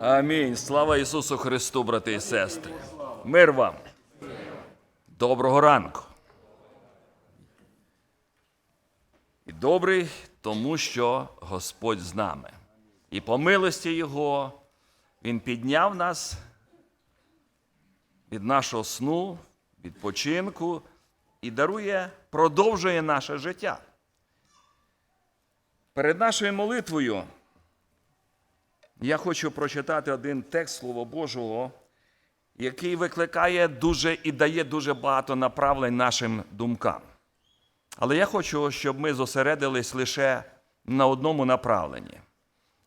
Амінь. Слава Ісусу Христу, брати і сестри. Мир вам. Доброго ранку. І добрий, тому що Господь з нами. І по милості Його Він підняв нас від нашого сну, відпочинку і дарує, продовжує наше життя. Перед нашою молитвою я хочу прочитати один текст Слова Божого, який викликає дуже і дає дуже багато направлень нашим думкам. Але я хочу, щоб ми зосередились лише на одному направленні.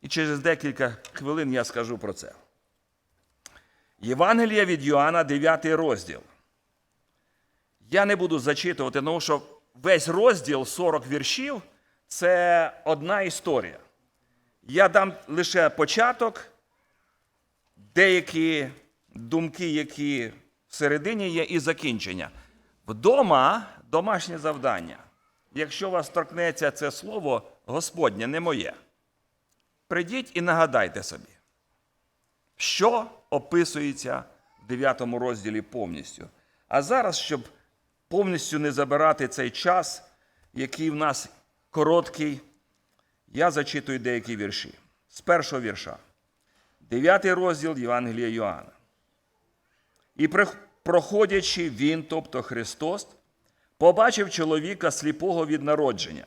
І через декілька хвилин я скажу про це. Євангелія від Йоанна, 9 розділ. Я не буду зачитувати, тому що весь розділ 40 віршів це одна історія. Я дам лише початок, деякі думки, які всередині є, і закінчення. Вдома домашнє завдання. Якщо вас торкнеться це слово Господнє, не моє, прийдіть і нагадайте собі, що описується в 9 розділі повністю. А зараз, щоб повністю не забирати цей час, який в нас короткий, я зачитую деякі вірші. З першого вірша. Дев'ятий розділ Євангелія Йоанна. І проходячи він, тобто Христос, побачив чоловіка сліпого від народження.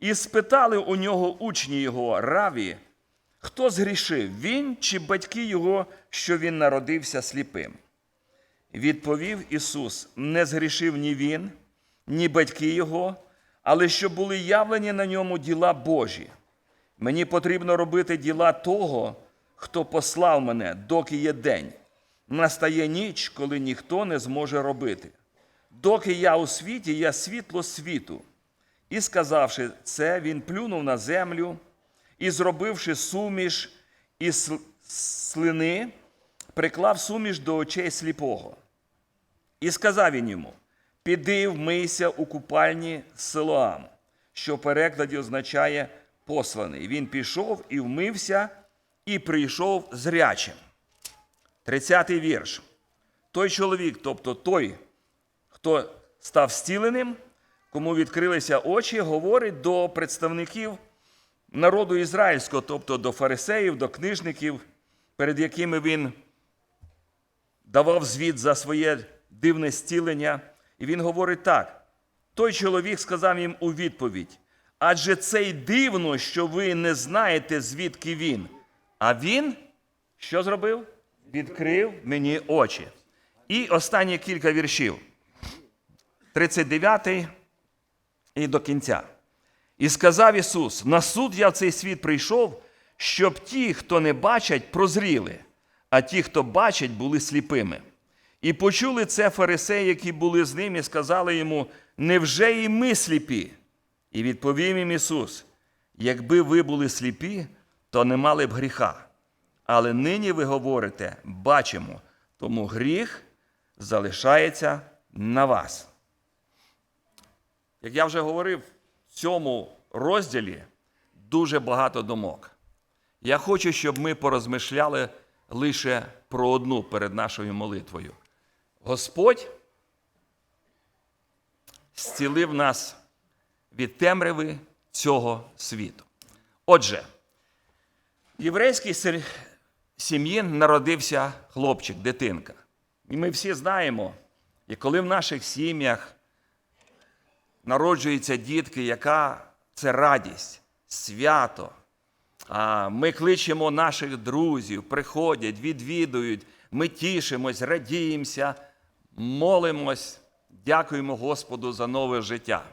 І спитали у нього учні його раві, хто згрішив, він чи батьки його, що він народився сліпим. Відповів Ісус: не згрішив ні він, ні батьки його, але щоб були явлені на ньому діла Божі. Мені потрібно робити діла того, хто послав мене, доки є день. Настає ніч, коли ніхто не зможе робити. Доки я у світі, я світло світу. І сказавши це, він плюнув на землю і, зробивши суміш із слини, приклав суміш до очей сліпого. І сказав він йому: Піди вмийся у купальні Силоам, що в перекладі означає посланий. Він пішов і вмився, і прийшов зрячим. 30-й вірш. Той чоловік, тобто той, хто став зціленим, кому відкрилися очі, говорить до представників народу ізраїльського, тобто до фарисеїв, до книжників, перед якими він давав звіт за своє дивне зцілення. І він говорить так: той чоловік сказав їм у відповідь: адже це й дивно, що ви не знаєте, звідки він. А він що зробив? Відкрив мені очі. І останні кілька віршів. 39 і до кінця. І сказав Ісус: на суд я в цей світ прийшов, щоб ті, хто не бачать, прозріли, а ті, хто бачать, були сліпими. І почули це фарисеї, які були з ним, і сказали йому: Невже і ми сліпі? І відповів їм Ісус: якби ви були сліпі, то не мали б гріха. Але нині ви говорите, бачимо, тому гріх залишається на вас. Як я вже говорив, в цьому розділі дуже багато думок. Я хочу, щоб ми порозмишляли лише про одну перед нашою молитвою. Господь зцілив нас від темряви цього світу. Отже, в єврейській сім'ї народився хлопчик, дитинка. І ми всі знаємо, і коли в наших сім'ях народжуються дітки, яка це радість, свято. Ми кличемо наших друзів, приходять, відвідують, ми тішимось, радіємося, молимось, дякуємо Господу за нове життя.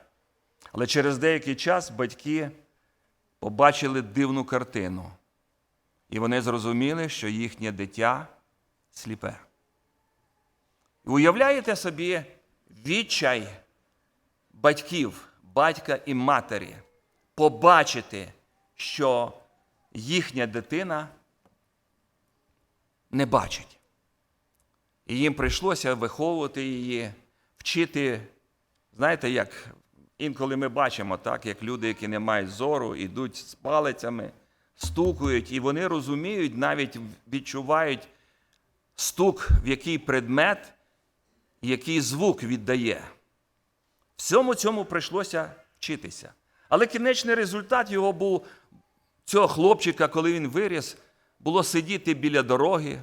Але через деякий час батьки побачили дивну картину, і вони зрозуміли, що їхнє дитя сліпе. І Уявляєте собі відчай батьків, батька і матері, побачити, що їхня дитина не бачить. І їм прийшлося виховувати її, вчити. Знаєте, як інколи ми бачимо, так, як люди, які не мають зору, йдуть з палицями, стукають, і вони розуміють, навіть відчувають стук, в який предмет, який звук віддає. Всьому цьому прийшлося вчитися. Але кінечний результат його був цього хлопчика, коли він виріс, було сидіти біля дороги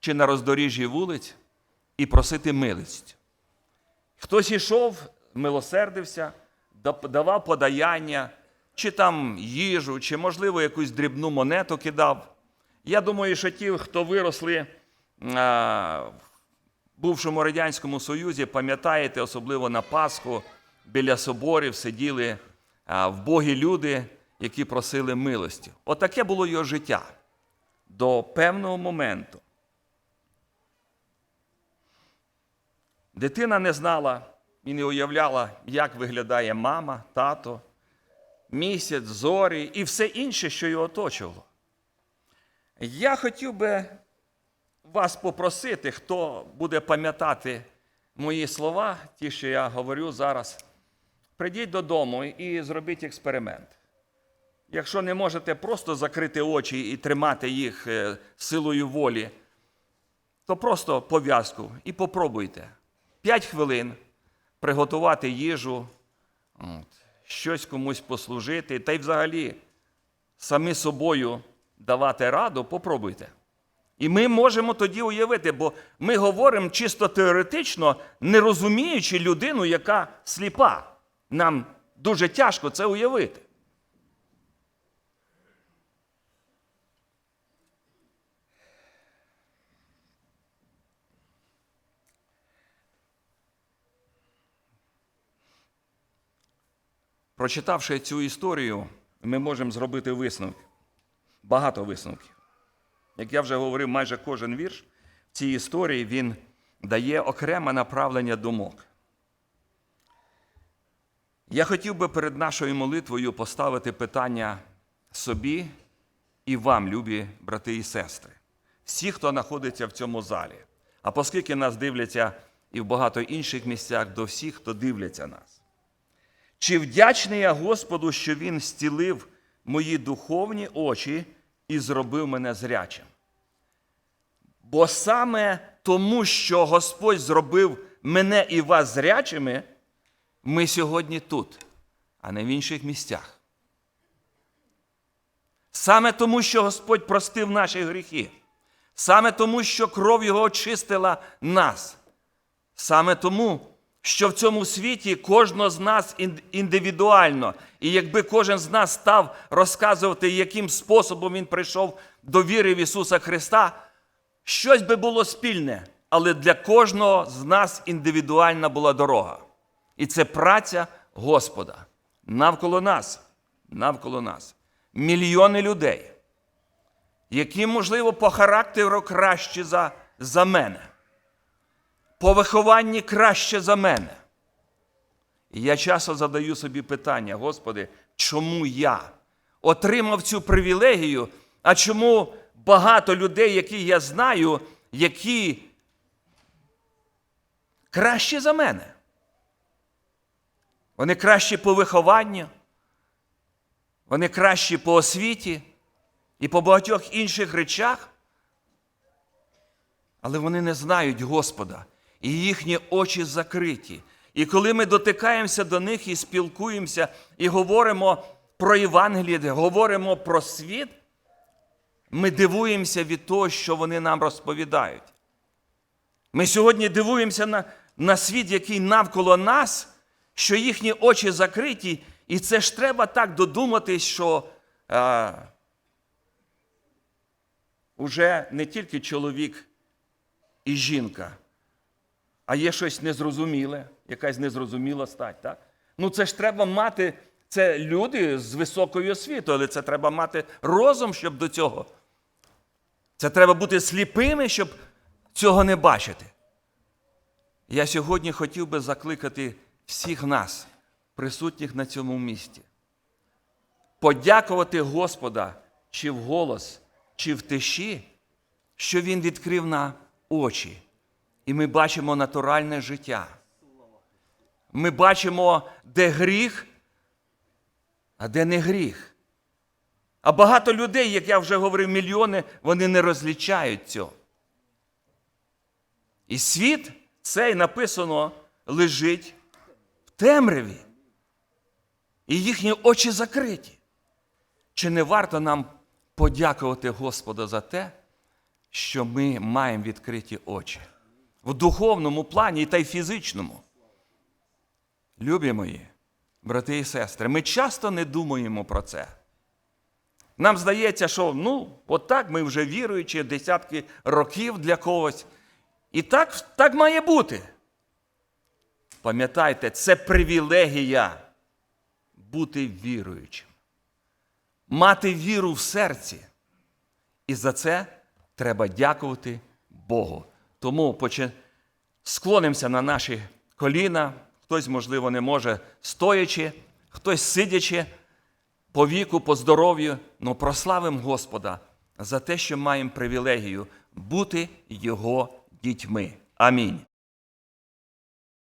чи на роздоріжжі вулиць і просити милість. Хтось ішов, милосердився, да- давав подаяння, чи там їжу, чи, можливо, якусь дрібну монету кидав. Я думаю, що ті, хто виросли в бувшому Радянському Союзі, пам'ятаєте, особливо на Пасху, біля соборів сиділи вбогі люди, які просили милості. Отаке було його життя до певного моменту. Дитина не знала і не уявляла, як виглядає мама, тато, місяць, зорі і все інше, що його оточувало. Я хотів би вас попросити, хто буде пам'ятати мої слова, ті, що я говорю зараз, прийдіть додому і зробіть експеримент. Якщо не можете просто закрити очі і тримати їх е, силою волі, то просто пов'язку і попробуйте. П'ять хвилин приготувати їжу, от, щось комусь послужити, та й взагалі самі собою давати раду, попробуйте. І ми можемо тоді уявити, бо ми говоримо чисто теоретично, не розуміючи людину, яка сліпа. Нам дуже тяжко це уявити. Прочитавши цю історію, ми можемо зробити висновки. Багато висновків. Як я вже говорив, майже кожен вірш в цій історії він дає окреме направлення думок. Я хотів би перед нашою молитвою поставити питання собі і вам, любі брати і сестри, всі, хто знаходиться в цьому залі. А оскільки нас дивляться і в багато інших місцях, до всіх, хто дивляться нас. Чи вдячний я Господу, що Він зцілив мої духовні очі і зробив мене зрячим? Бо саме тому, що Господь зробив мене і вас зрячими, ми сьогодні тут, а не в інших місцях. Саме тому, що Господь простив наші гріхи, саме тому, що кров Його очистила нас, саме тому, що в цьому світі кожного з нас індивідуально, і якби кожен з нас став розказувати, яким способом він прийшов до віри в Ісуса Христа, щось би було спільне, але для кожного з нас індивідуальна була дорога. І це праця Господа навколо нас, навколо нас. Мільйони людей, які, можливо, по характеру кращі за, за мене по вихованні краще за мене. І я часто задаю собі питання, Господи, чому я отримав цю привілегію, а чому багато людей, які я знаю, які кращі за мене? Вони кращі по вихованню, вони кращі по освіті і по багатьох інших речах, але вони не знають Господа, і їхні очі закриті. І коли ми дотикаємося до них і спілкуємося, і говоримо про Євангеліє, говоримо про світ, ми дивуємося від того, що вони нам розповідають. Ми сьогодні дивуємося на, на світ, який навколо нас, що їхні очі закриті, і це ж треба так додуматись, що а, уже не тільки чоловік і жінка, а є щось незрозуміле, якась незрозуміла стать. Так? Ну це ж треба мати, це люди з високою освітою, але це треба мати розум, щоб до цього. Це треба бути сліпими, щоб цього не бачити. Я сьогодні хотів би закликати всіх нас, присутніх на цьому місці, подякувати Господа чи в голос, чи в тиші, що Він відкрив на очі. І ми бачимо натуральне життя. Ми бачимо, де гріх, а де не гріх. А багато людей, як я вже говорив, мільйони, вони не розлічають цього. І світ цей написано лежить в темряві. І їхні очі закриті. Чи не варто нам подякувати Господу за те, що ми маємо відкриті очі в духовному плані та й фізичному? Любі мої, брати і сестри, ми часто не думаємо про це. Нам здається, що ну, отак ми вже віруючі десятки років для когось. І так, так має бути. Пам'ятайте, це привілегія бути віруючим, мати віру в серці. І за це треба дякувати Богу. Тому почи... склонимося на наші коліна. Хтось, можливо, не може стоячи, хтось сидячи по віку, по здоров'ю, але прославимо Господа за те, що маємо привілегію бути Його дітьми. Амінь.